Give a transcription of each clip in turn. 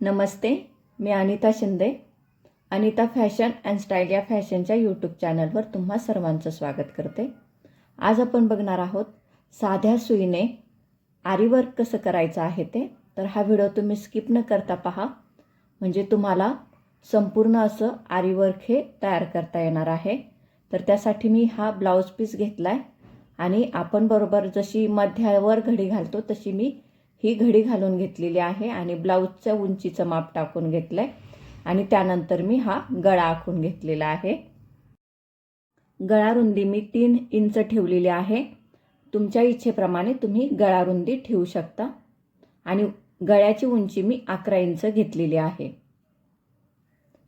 Namaste me Anita Shinde Anita fashion and style या फॅशनच्या YouTube चॅनलवर तुम्हा सर्वांचं स्वागत करते. आज आपण बघणार आहोत साध्या सुईने आरीवर्क कसं करायचं आहे ते. तर हा व्हिडिओ तुम्ही स्किप न करता पहा. म्हणजे तुम्हाला संपूर्ण असं आरीवर्क हे तयार करता येणार आहे. तर त्यासाठी मी हा ब्लाऊज पीस घेतला आहे आणि आपण बरोबर जशी मध्यावर घडी घालतो तशी मी ही घडी घालून घेतलेली आहे आणि ब्लाऊजच्या उंचीचं माप टाकून घेतलं आहे आणि त्यानंतर मी हा गळा आखून घेतलेला आहे. गळा रुंदी मी तीन इंच ठेवलेली आहे. तुमच्या इच्छेप्रमाणे तुम्ही गळा रुंदी ठेवू शकता. आणि गळ्याची उंची मी अकरा इंच घेतलेली आहे.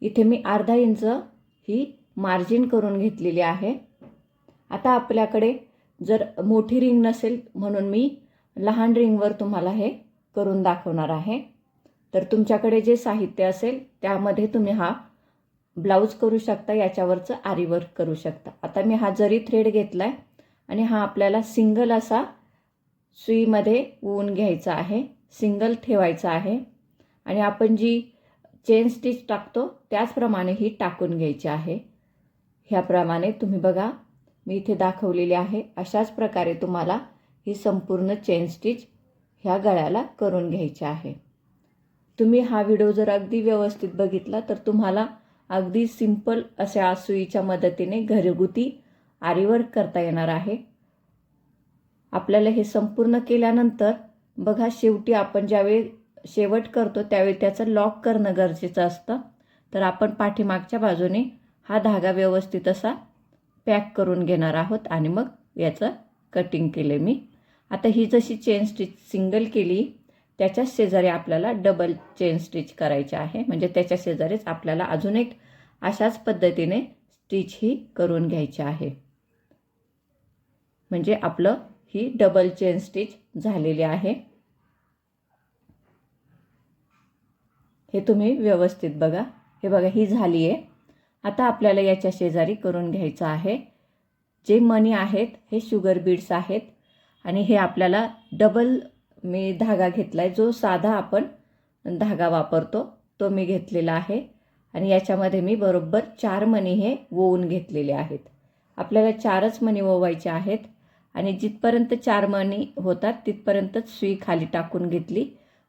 इथे मी अर्धा इंच ही मार्जिन करून घेतलेली आहे. आता आपल्याकडे जर मोठी रिंग नसेल म्हणून मी लहान रिंगवर तुम्हाला हे करून दाखवणार आहे. तर तुमच्याकडे जे साहित्य असेल त्यामध्ये तुम्ही हा ब्लाऊज करू शकता याच्यावरचं आरीवर्क करू शकता. आता मी हा जरी थ्रेड घेतला आहे आणि हा आपल्याला सिंगल असा सुईमध्ये ऊन घ्यायचा आहे सिंगल ठेवायचा आहे आणि आपण जी चेन स्टिच टाकतो त्याचप्रमाणे ही टाकून घ्यायची आहे. ह्याप्रमाणे तुम्ही बघा मी इथे दाखवलेली आहे. अशाच प्रकारे तुम्हाला ही संपूर्ण चेन स्टिच ह्या गळ्याला करून घ्यायची आहे. तुम्ही हा व्हिडिओ जर अगदी व्यवस्थित बघितला तर तुम्हाला अगदी सिंपल अशा सुईच्या मदतीने घरगुती आरीवर्क करता येणार आहे. आपल्याला हे संपूर्ण केल्यानंतर बघा शेवटी आपण ज्यावेळी शेवट करतो त्यावेळी त्याचं लॉक करणं गरजेचं असतं. तर आपण पाठीमागच्या बाजूने हा धागा व्यवस्थित असा पॅक करून घेणार आहोत आणि मग याचं कटिंग केले मी. आता ही जशी चेन स्टिच सिंगल केली त्याच्या शेजारी आपल्याला डबल चेन स्टिच करायची आहे. म्हणजे त्याच्या शेजारीच आपल्याला अजून एक अशाच पद्धतीने स्टिच ही करून घ्यायची आहे. म्हणजे आपलं ही डबल चेन स्टिच झालेली आहे. हे तुम्ही व्यवस्थित बघा. हे बघा ही झाली आहे आता आपल्याला याच्या शेजारी करून घ्यायचं आहे. जे मनी आहेत हे शुगर बीड्स आहेत आणि हे आपल्याला डबल मी धागा घेतला आहे जो साधा आपण धागा वापरतो तो मी घेतलेला आहे. आणि याच्यामध्ये मी बरोबर चार मणी हे वोवून घेतलेले आहेत. आपल्याला चारच मणी ओवायचे आहेत. आणि जिथपर्यंत चार मणी होतात तिथपर्यंतच सुई खाली टाकून घेतली.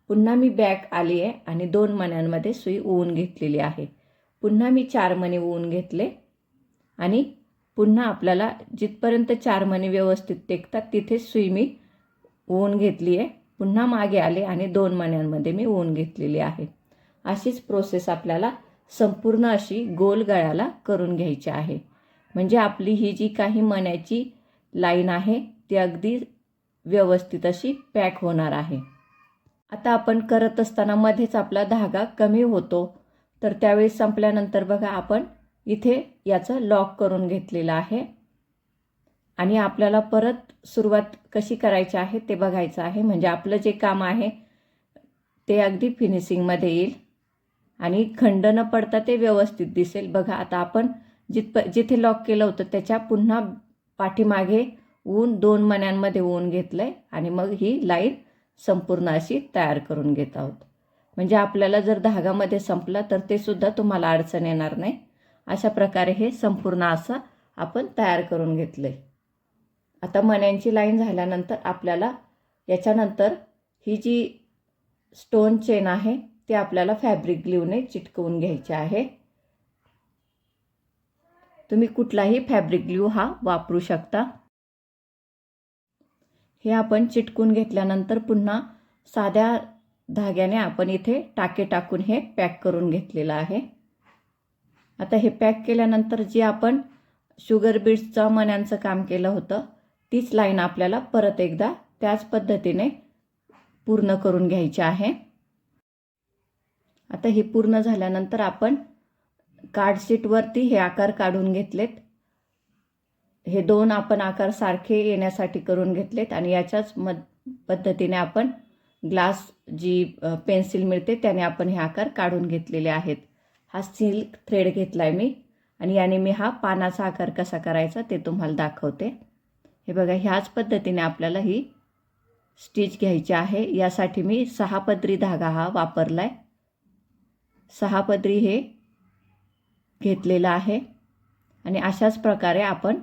पुन्हा मी बॅक आली आहे आणि दोन मण्यांमध्ये सुई ओवून घेतलेली आहे. पुन्हा मी चार मणी ओवून घेतले आणि पुन्हा आपल्याला जिथपर्यंत चार मणी व्यवस्थित टेकतात तिथेच सुई मी ओवून घेतली आहे. पुन्हा मागे आले आणि दोन मण्यांमध्ये मी ओवून घेतलेली आहे. अशीच प्रोसेस आपल्याला संपूर्ण अशी गोल गळ्याला करून घ्यायची आहे. म्हणजे आपली ही जी काही मण्याची लाईन आहे ती अगदी व्यवस्थित अशी पॅक होणार आहे. आता आपण करत असताना मध्येच आपला धागा कमी होतो. तर त्यावेळी संपल्यानंतर बघा आपण इथे याचं लॉक करून घेतलेलं आहे. आणि आपल्याला परत सुरुवात कशी करायची आहे ते बघायचं आहे. म्हणजे आपलं जे काम आहे ते अगदी फिनिशिंगमध्ये येईल. आणि खंड न पडता ते व्यवस्थित दिसेल. बघा आता आपण जिथप जिथे लॉक केलं होतं त्याच्या पुन्हा पाठीमागे ऊन दोन मण्यांमध्ये ऊन घेतलं आहे आणि मग ही लाईन संपूर्ण अशी तयार करून घेत आहोत. म्हणजे आपल्याला जर धागामध्ये संपला तर ते सुद्धा तुम्हाला अडचण येणार नाही. अशा प्रकारे हे संपूर्ण असं आपण तयार करून घेतलं आहे आता मण्यांची लाईन झाल्यानंतर आपल्याला याच्यानंतर ही जी स्टोन चेन आहे ते आपल्याला फॅब्रिक ग्ल्यूने चिटकवून घ्यायचे आहे. तुम्ही कुठलाही फॅब्रिक ग्ल्यू हा वापरू शकता. हे आपण चिटकून घेतल्यानंतर पुन्हा साध्या धाग्याने आपण इथे टाके टाकून हे पॅक करून घेतलेलं आहे. आता हे पॅक केल्यानंतर जे आपण शुगर बीट्सचं मण्यांचं काम केलं होतं तीच लाईन आपल्याला परत एकदा त्याच पद्धतीने पूर्ण करून घ्यायची आहे. आता हे पूर्ण झाल्यानंतर आपण कार्डशीटवरती हे आकार काढून घेतलेत. हे दोन आपण आकार सारखे येण्यासाठी करून घेतलेत आणि याच्याच मद पद्धतीने आपण ग्लास जी पेन्सिल मिळते त्याने आपण हे आकार काढून घेतलेले आहेत. हा सिल्क थ्रेड घेतला आहे मी. आणि याने मी हा पानाचा आकार कसा करायचा ते तुम्हाला दाखवते. हे बघा ह्याच पद्धतीने आपल्याला ही स्टिच घ्यायची आहे. यासाठी मी सहा पदरी धागा हा वापरला आहे सहा पदरी हे घेतलेलं आहे. आणि अशाच प्रकारे आपण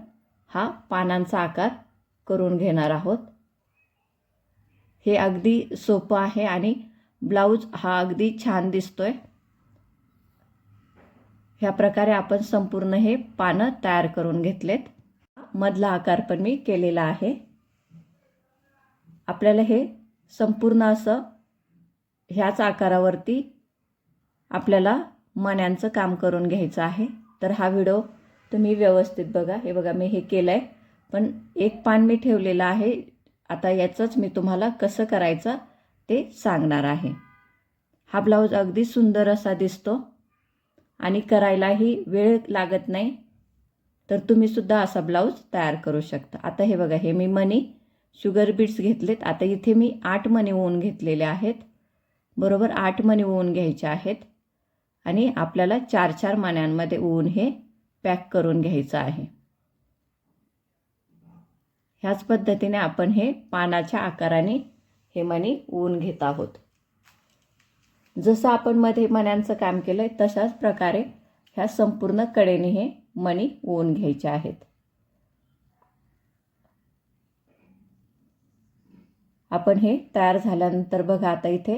हा पानांचा आकार करून घेणार आहोत. हे अगदी सोपं आहे आणि ब्लाऊज हा अगदी छान दिसतोय. ह्या प्रकारे आपण संपूर्ण हे पानं तयार करून घेतलेत. मधला आकार पण मी केलेला आहे. आपल्याला हे संपूर्ण असं ह्याच आकारावरती आपल्याला मण्यांचं काम करून घ्यायचं आहे. तर हा व्हिडिओ तुम्ही व्यवस्थित बघा. हे बघा मी हे केलं आहे पण एक पान मी ठेवलेलं आहे. आता याचंच मी तुम्हाला कसं करायचं ते सांगणार आहे. हा ब्लाऊज अगदी सुंदर असा दिसतो. आणि करायलाही वेळ लागत नाही तर तुम्हीसुद्धा असा ब्लाऊज तयार करू शकता. आता हे बघा हे मी मनी शुगर बीट्स घेतलेत. आता इथे मी आठ मणी ओवून घेतलेले आहेत. बरोबर आठ मणी ओवून घ्यायचे आहेत. आणि आपल्याला चार चार मण्यांमध्ये ओवून हे पॅक करून घ्यायचं आहे. ह्याच पद्धतीने आपण हे पानाच्या आकाराने हे मणी ओवून घेत आहोत. जसं आपण मध्ये मण्यांचं काम केलं आहे तशाच प्रकारे ह्या संपूर्ण कडेने हे मणी ओवून घ्यायचे आहेत. आपण हे तयार झाल्यानंतर बघा आता इथे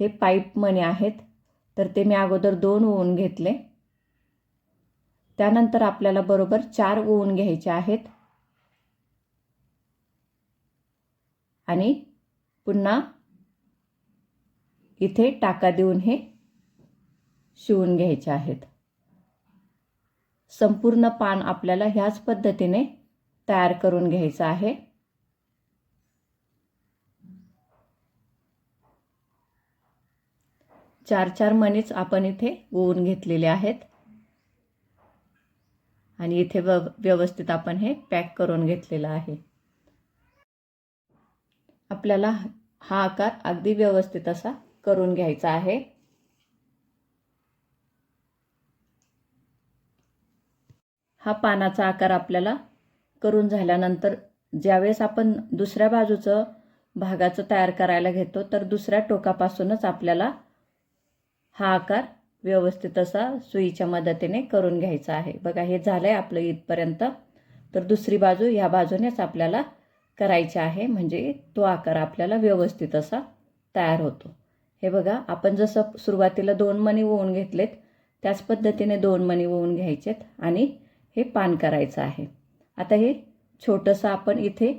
हे पाईप मणी आहेत. तर ते मी अगोदर दोन ओवून घेतले. त्यानंतर आपल्याला बरोबर चार ओवून घ्यायचे आहेत. आणि पुन्हा इथे टाका देऊन हे शिवून घ्यायचे आहेत. संपूर्ण पान आपल्याला ह्याच पद्धतीने तयार करून घ्यायचं आहे. चार चार मणीच आपण इथे ओवून घेतलेले आहेत. आणि इथे व व्यवस्थित आपण हे पॅक करून घेतलेलं आहे. आपल्याला हा आकार अगदी व्यवस्थित असा करून घ्यायचा आहे. हा पानाचा आकार आपल्याला करून झाल्यानंतर ज्यावेळेस आपण दुसऱ्या बाजूचं भागाचं तयार करायला घेतो तर दुसऱ्या टोकापासूनच आपल्याला हा आकार व्यवस्थित असा सुईच्या मदतीने करून घ्यायचा आहे. बघा हे झालं आहे आपलं इथपर्यंत. तर दुसरी बाजू ह्या बाजूनेच आपल्याला करायची आहे म्हणजे तो आकार आपल्याला व्यवस्थित असा तयार होतो. हे बघा आपण जसं सुरुवातीला दोन मणी ओवून घेतलेत त्याच पद्धतीने दोन मणी ओवून घ्यायचेत आणि हे पान करायचं आहे. आता हे छोटंसं आपण इथे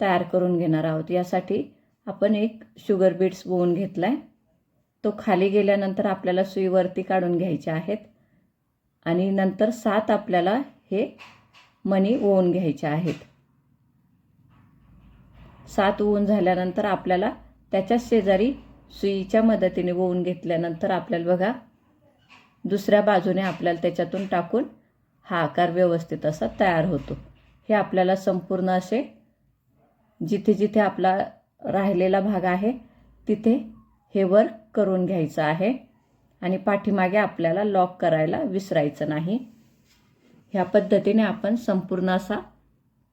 तयार करून घेणार आहोत. यासाठी आपण एक शुगर बीट्स ओवून घेतला आहे तो खाली गेल्यानंतर आपल्याला सुईवरती काढून घ्यायचे आहेत आणि नंतर सात आपल्याला हे मणी ओवून घ्यायचे आहेत. सात ओवून झाल्यानंतर आपल्याला त्याच्याच शेजारी सुईच्या मदतीने ओवून घेतल्यानंतर आपल्याला बघा दुसऱ्या बाजूने आपल्याला त्याच्यातून टाकून हा आकार व्यवस्थित असा तयार होतो. हे आपल्याला संपूर्ण असे जिथे जिथे आपला राहिलेला भाग आहे तिथे हे वर्क करून घ्यायचं आहे आणि पाठीमागे आपल्याला लॉक करायला विसरायचं नाही. ह्या पद्धतीने आपण संपूर्ण असा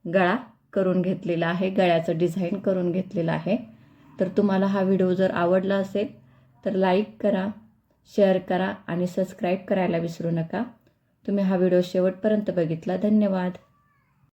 गळा करून घेतलेला आहे गळ्याचं डिझाईन करून घेतलेलं आहे. तर तुम्हाला हा व्हिडिओ जर आवडला असेल तर लाईक करा शेअर करा आणि सबस्क्राईब करायला विसरू नका. तुम्ही हा व्हिडिओ शेवटपर्यंत बघितला. धन्यवाद.